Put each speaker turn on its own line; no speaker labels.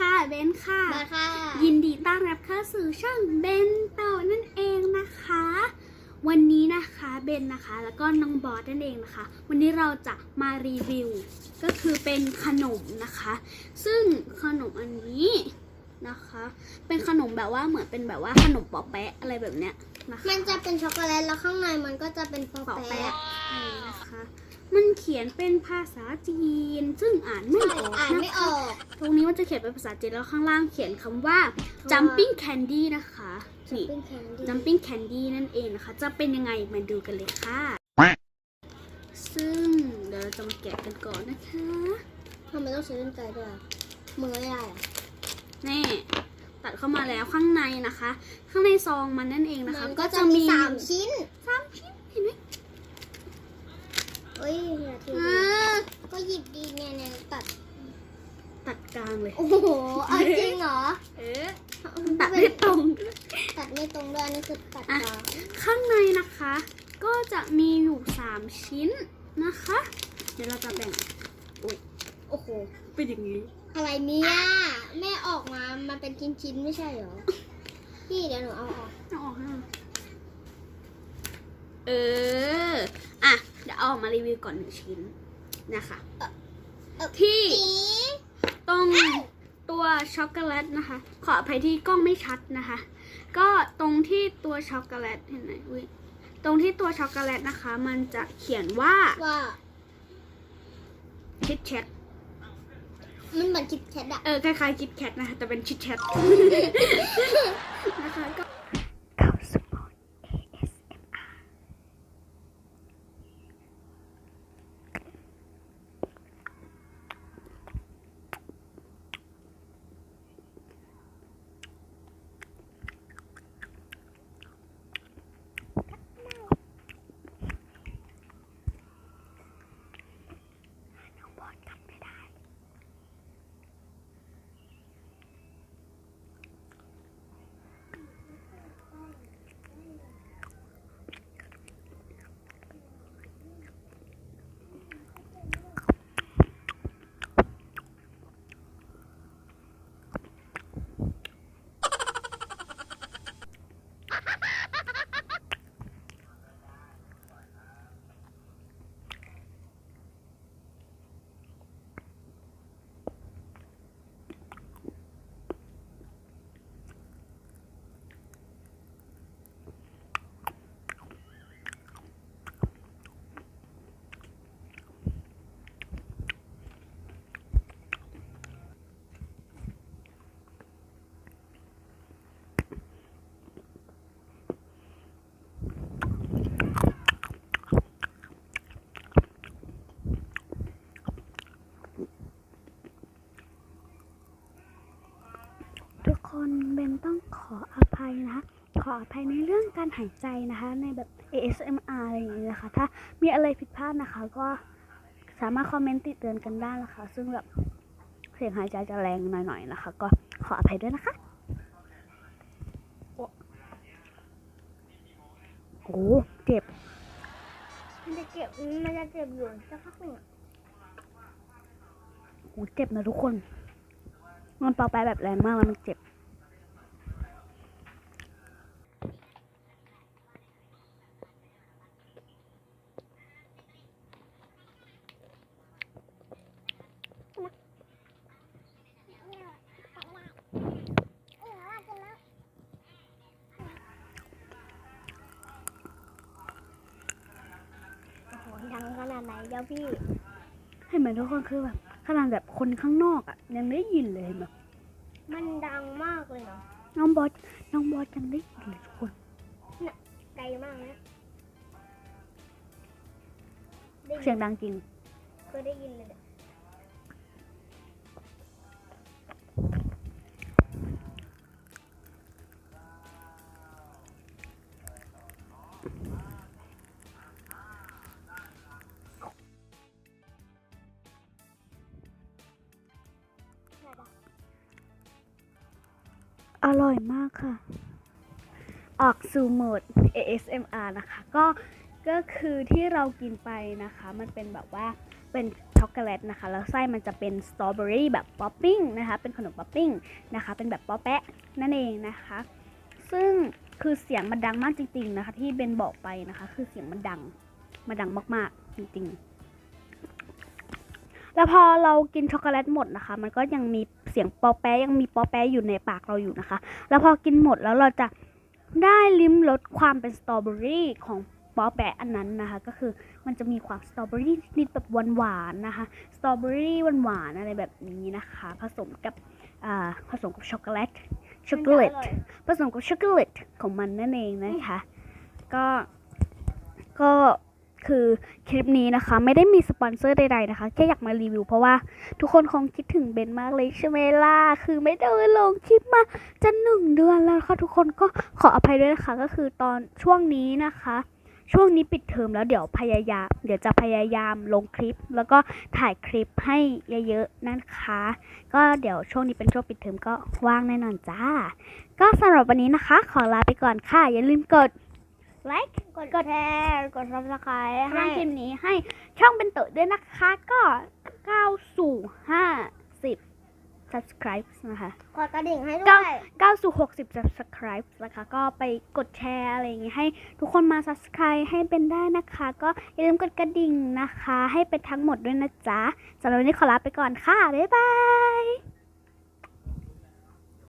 ค่ะเบนค่ะ
มาค่ะ
ยินดีต้อนรับเข้าสู่ช่องเบนโตนั่นเองนะคะ วันนี้นะคะเบนนะคะ แล้วก็น้องบอสนั่นเองนะคะ วันนี้เราจะมารีวิว ก็คือเป็นขนมนะคะ ซึ่งขนมอันนี้นะคะ เป็นขนมแบบว่าเหมือนเป็นแบบว่าขนมปอแปะอะไรแบบเนี้ยนะคะ
มันจะเป็นช็อกโกแลตแล้วข้างในมันก็จะเป็นปอ
ปอ
แปะ
แปะใช่นะคะ มันเขียนเป็นภาษาจีน ซึ่งอ่านไม่ออก
อ่าน
นะ
ไม่อ
คะ
อก
ตรงนี้มันจะเขียนเป็นภาษาจีนแล้วข้างล่างเขียนคำว่า jumping candy นะคะนี่
เป็นแคนดี้
jumping candy นั่นเองนะคะ จะเป็นยังไงมาดูกันเลยค่ะ ซึ่งเดี๋ยวเราจะมาแกะกันก่อนนะคะ
ทำไมต้องใช้กรรไกรด้วยอะมือไม่ได้อะ
นี่ตัดเข้ามาแล้วข้างในนะคะ ข้างในซองมันนั่นเองนะคะ
มันก็จะมีสามชิ้น
สามชิ้นเห็นไหม
เอ้ยอย่าที
อ่า
ก็หยิบดีเนี่ยเนี่ยตัด
ตัดกลางเลย
โอ้โหเอาจริงเหรอ
เออตัดไม่ตรง
ตัดไม่ตรงด้วยอันนี่คือตัดกลาง
ข้างในนะคะ ก็จะมีอยู่3ชิ้นนะคะ เดี๋ยวเราจะแบ่ง
โอ้โห
เป็นอย่างนี้
อะไรเนี่ย แม่ออกมา มันเป็นชิ้นๆไม่ใช่เหรอ พี่เดี๋ยวหนูเอาออก
เอาออกให้หน่อยเออ อะ เดี๋ยวเอาออกมารีวิวก่อนหนึ่งชิ้นนะคะ ที่
สี
ตรงตัวช็อกโกแลตนะคะ ขออภัยที่กล้องไม่ชัดนะคะ ก็ตรงที่ตัวช็อกโกแลตเห็นไหมอุ้ยตรงที่ตัวช็อกโกแลตนะคะ มันจะเขียนว่า
ว่า
ชิดแชท
มันเหมือนคิดแคทอะ
เออคล้ายๆคิดแคทนะคะแต่เป็นชิดแชทนะคะก็ คนเบนต้องขออภัยนะคะขออภัยในเรื่องการหายใจนะคะ ในแบบ ASMR อะไรอย่างนี้นะคะ ถ้ามีอะไรผิดพลาดนะคะ ก็สามารถคอมเมนต์ติเตือนกันได้นะคะ ซึ่งแบบเสียงหายใจจะแรงหน่อยๆนะคะ ก็ขออภัยด้วยนะคะโอ้โหเจ็บ
มันจะเก็บมันจะเก็บอยู่สักพักหนึ่งอะ
โหเจ็บนะทุกคน มันเป่าไปแบบแรงมากแล้วมันเจ็บ
โอ้โหดั งขนาดไหนเดี๋ยวพี่
เห็นไหมทุกคนคือแบบขนาดแบบคนข้างนอกอะ่ะ ยังได้ยินเลยเห็นไหม
มันดังมากเลยเนาะ
น้องบอสน้องบอสยังได้ยินเลยทุกคน
ไกลมากนะได้
เสียงดังจริง
เคยได้ยินเลยเนี่
อร่อยมากค่ะ ออกสู่โหมด ASMR นะคะ ก็ก็คือที่เรากินไปนะคะ มันเป็นแบบว่าเป็นช็อกโกแลตนะคะ แล้วไส้มันจะเป็นสตรอเบอรี่แบบป๊อปปิ้งนะคะ เป็นขนมป๊อปปิ้งนะคะ เป็นแบบป๊อปแปะนั่นเองนะคะ ซึ่งคือเสียงมันดังมากจริง ๆนะคะ ที่เบนบอกไปนะคะ คือเสียงมันดัง มันดังมากๆจริง ๆ แล้วพอเรากินช็อกโกแลตหมดนะคะ มันก็ยังมีเสียงป๊อปแปะยังมีป๊อปแปะอยู่ในปากเราอยู่นะคะ แล้วพอกินหมดแล้วเราจะได้ลิ้มรสความเป็นสตรอเบอรี่ของป๊อปแปะอันนั้นนะคะ ก็คือมันจะมีความสตรอเบอรี่นิดๆแบบหวานๆนะคะสตรอเบอรี่หวานๆอะไรแบบนี้นะคะ ผสมกับอ่าผสมกับช็อกโกแลตช็อกโกแลตผสมกับช็อกโกแลตของมันนั่นเองนะคะ ก็ก็ คือคลิปนี้นะคะ ไม่ได้มีสปอนเซอร์ใดๆนะคะ แค่อยากมารีวิวเพราะว่าทุกคนคงคิดถึงเบนมากเลยใช่ไหมล่ะคือไม่ได้ลงคลิปมาจะหนึ่งเดือนแล้วค่ะทุกคนก็ขออภัยด้วยนะคะก็คือตอนช่วงนี้นะคะ ช่วงนี้ปิดเทอมแล้วเดี๋ยวพยายาม เดี๋ยวจะพยายามลงคลิป แล้วก็ถ่ายคลิปให้เยอะๆนะคะ ก็เดี๋ยวช่วงนี้เป็นช่วงปิดเทอมก็ว่างแน่นอนจ้า ก็สำหรับวันนี้นะคะ ขอลาไปก่อนค่ะอย่าลืมกด ไลค์กดแชร์กด subscribe ให้คลิปนี้ให้ช่องเป็นโตะด้วยนะคะก็9สู่50 subscribe นะคะ
กดกระดิ่งให้ด้
เก้า
วย
9สู่60 subscribe นะคะ ก็ไปกดแชร์อะไรอย่างงี้ให้ทุกคนมา subscribe ให้เป็นได้นะคะ ก็อย่าลืมกดกระดิ่งนะคะ ให้เป็นทั้งหมดด้วยนะจ๊ะสำหรับวันนี้ขอลาไปก่อนค่ะ บ๊ายบาย